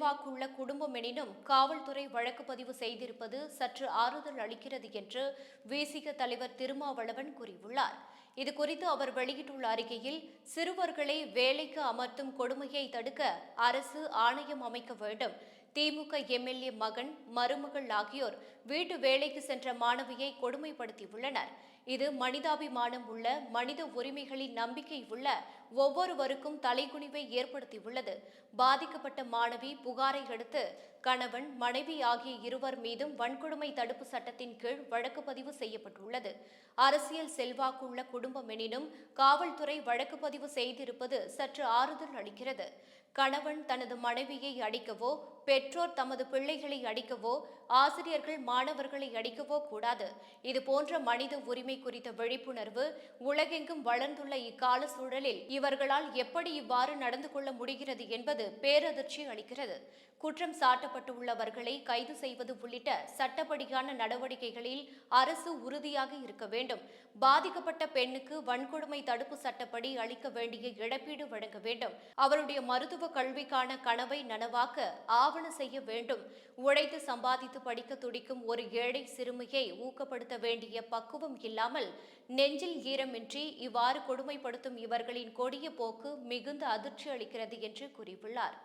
செல்வாக்குள்ள குடும்பம் எனினும் காவல்துறை வழக்கு பதிவு செய்திருப்பது சற்று ஆறுதல் அளிக்கிறது என்று விசிக தலைவர் திருமாவளவன் கூறியுள்ளார். இது குறித்து அவர் வெளியிட்டுள்ள அறிக்கையில் சிறுவர்களை வேலைக்கு அமர்த்தும் கொடுமையை தடுக்க அரசு ஆணையம் அமைக்க வேண்டும் திமுக எம்எல்ஏ மகன் மருமகள் ஆகியோர் வீட்டு வேலைக்கு சென்ற மாணவியை கொடுமைப்படுத்தியுள்ளனர். இது மனிதாபிமானம் உள்ள மனித உரிமைகளின் நம்பிக்கை உள்ள ஒவ்வொருவருக்கும் தலைகுனிவை ஏற்படுத்தியுள்ளது. பாதிக்கப்பட்ட மாணவி புகாரை அடுத்து கணவன் மனைவி ஆகிய இருவர் மீதும் வன்கொடுமை தடுப்பு சட்டத்தின் கீழ் வழக்கு பதிவு செய்யப்பட்டுள்ளது. அரசியல் செல்வாக்குள்ள குடும்பம் எனினும் காவல்துறை வழக்கு பதிவு செய்திருப்பது சற்று ஆறுதல் அளிக்கிறது. கணவன் தனது மனைவியை அடிக்கவோ பெற்றோர் தமது பிள்ளைகளை அடிக்கவோ ஆசிரியர்கள் மாணவர்களை அடிக்கவோ கூடாது. இதுபோன்ற மனித உரிமை குறித்த விழிப்புணர்வு உலகெங்கும் வளர்ந்துள்ள இக்கால சூழலில் இவர்களால் எப்படி இவ்வாறு நடந்து கொள்ள முடிகிறது என்பது பேரதிர்ச்சி அளிக்கிறது. குற்றம் சாட்ட சாட்டப்பட்டுள்ளவர்களை கைது செய்வது உள்ளிட்ட சட்டப்படியான நடவடிக்கைகளில் அரசு உறுதியாக இருக்க வேண்டும். பாதிக்கப்பட்ட பெண்ணுக்கு வன்கொடுமை தடுப்பு சட்டப்படி அளிக்க வேண்டிய இழப்பீடு வழங்க வேண்டும். அவருடைய மருத்துவ கல்விக்கான கனவை நனவாக்க ஆவண செய்ய வேண்டும். உழைத்து சம்பாதித்து படிக்க துடிக்கும் ஒரு ஏழை சிறுமியை ஊக்கப்படுத்த வேண்டிய பக்குவம் இல்லாமல் நெஞ்சில் ஈரமின்றி இவ்வாறு கொடுமைப்படுத்தும் இவர்களின் கொடிய போக்கு மிகுந்த அதிர்ச்சி அளிக்கிறது என்று கூறியுள்ளார்.